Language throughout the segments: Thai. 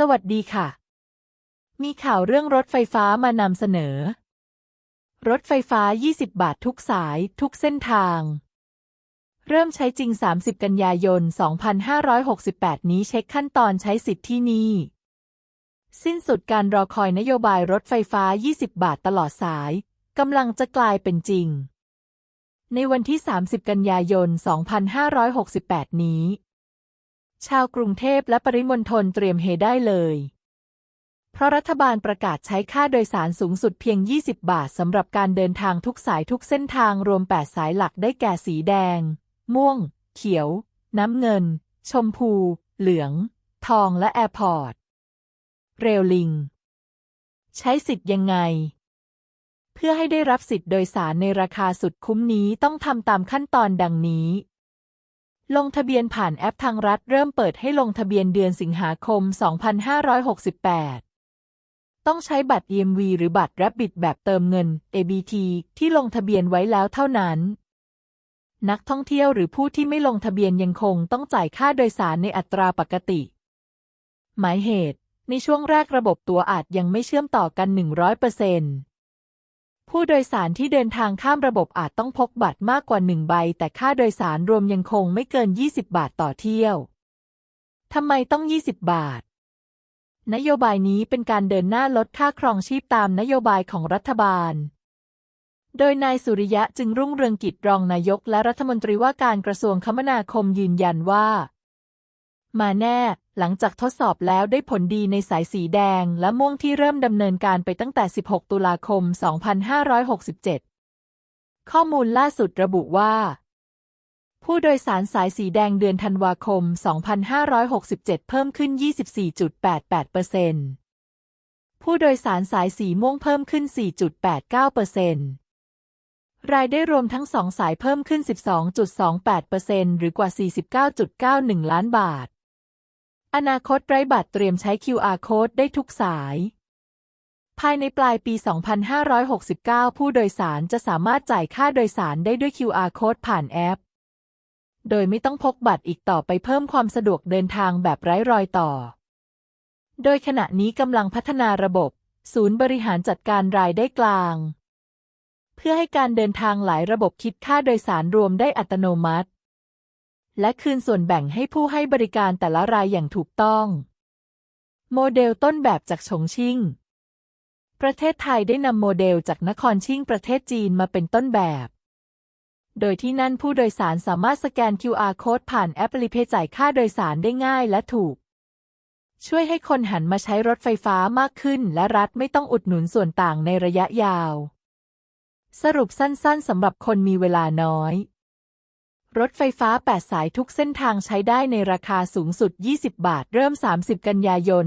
สวัสดีค่ะ มีข่าวเรื่องรถไฟฟ้ามานำเสนอ รถไฟฟ้า 20 บาททุกสายทุกเส้นทาง เริ่มใช้จริง 30 กันยายน 2568 นี้เช็คขั้นตอนใช้สิทธิ์ที่นี่ สิ้นสุดการรอคอยนโยบายรถไฟฟ้า 20 บาทตลอดสายกำลังจะกลายเป็นจริง ในวันที่ 30 กันยายน 2568 นี้ ชาวกรุงเทพและปริมณฑลเตรียมเฮได้เลย เพราะรัฐบาลประกาศใช้ค่าโดยสารสูงสุดเพียง 20 บาทสำหรับการเดินทางทุกสายทุกเส้นทางรวม 8 สายหลักได้แก่สีแดง ม่วง เขียว น้ำเงิน ชมพู เหลือง ทองและแอร์พอร์ต เรลลิง ใช้สิทธิ์ยังไง เพื่อให้ได้รับสิทธิ์โดยสารในราคาสุดคุ้มนี้ต้องทำตามขั้นตอนดังนี้ ลงทะเบียนผ่านแอปทางรัฐเริ่มเปิดให้ลงทะเบียนเดือนสิงหาคม 2568 ต้องใช้บัตร EMV หรือบัตร Rabbit แบบเติมเงิน ABT ที่ลงทะเบียนไว้แล้วเท่านั้น นักท่องเที่ยวหรือผู้ที่ไม่ลงทะเบียนยังคงต้องจ่ายค่าโดยสารในอัตราปกติ หมายเหตุ ในช่วงแรกระบบตัวอาจยังไม่เชื่อมต่อกัน 100% ผู้โดยสารที่เดินทางข้ามระบบอาจต้องพกบัตรมากกว่าหนึ่งใบ แต่ค่าโดยสารรวมยังคงไม่เกิน 20 บาทต่อเที่ยว ทำไมต้อง 20 บาท นโยบายนี้เป็นการเดินหน้าลดค่าครองชีพตามนโยบายของรัฐบาล โดยนายสุริยะจึงรุ่งเรืองกิจรองนายกและรัฐมนตรีว่าการกระทรวงคมนาคมยืนยันว่า มาแน่ หลังจากทดสอบแล้วได้ผลดีในสายสีแดงและม่วงที่เริ่มดำเนินการไปตั้งแต่ 16 ตุลาคม 2567 ข้อมูลล่าสุดระบุว่า ผู้โดยสารสายสีแดงเดือนธันวาคม 2567 เพิ่มขึ้น 24.88%ผู้โดยสารสายสีม่วงเพิ่มขึ้น 4.89%รายได้รวมทั้งสองสายเพิ่มขึ้น 12.28%หรือกว่า 49.91 ล้านบาท อนาคตไร้บัตรเตรียมใช้ QR Code ได้ทุกสาย ภายในปลายปี 2569 ผู้โดยสารจะสามารถจ่ายค่าโดยสารได้ด้วย QR Code ผ่านแอป โดยไม่ต้องพกบัตรอีกต่อไปเพิ่มความสะดวกเดินทางแบบไร้รอยต่อ โดยขณะนี้กำลังพัฒนาระบบ ศูนย์บริหารจัดการรายได้กลาง เพื่อให้การเดินทางหลายระบบคิดค่าโดยสารรวมได้อัตโนมัติ และคืนส่วนแบ่งให้ผู้ให้บริการแต่ละรายอย่างถูกต้อง โมเดลต้นแบบจากฉงชิ่ง ประเทศไทยได้นำโมเดลจากนครชิ่งประเทศจีนมาเป็นต้นแบบ โดยที่นั่นผู้โดยสารสามารถสแกน QR Code ผ่านแอป Alipay จ่ายค่าโดยสารได้ง่ายและถูก ช่วยให้คนหันมาใช้รถไฟฟ้ามากขึ้น และรัฐไม่ต้องอุดหนุนส่วนต่างในระยะยาว สรุปสั้นๆสำหรับคนมีเวลาน้อย รถไฟฟ้า 8 สายทุกเส้นทางใช้ได้ในราคาสูงสุด 20 บาท เริ่ม 30 กันยายน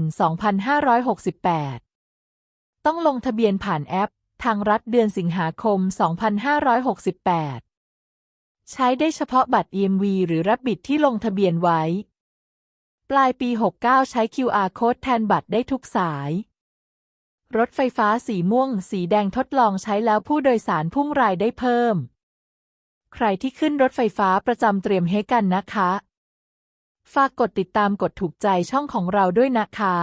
2568 ต้องลงทะเบียนผ่านแอป ทางรัฐเดือนสิงหาคม 2568 ใช้ได้เฉพาะบัตร EMV หรือรับบิดที่ลงทะเบียนไว้ ปลายปี 69 ใช้ QR Code แทนบัตรได้ทุกสาย รถไฟฟ้าสีม่วง สีแดงทดลองใช้แล้วผู้โดยสารพุ่งรายได้เพิ่ม ใครที่ขึ้นรถไฟฟ้าประจำเตรียมเฮกันนะคะ ฝากกดติดตามกดถูกใจช่องของเราด้วยนะคะ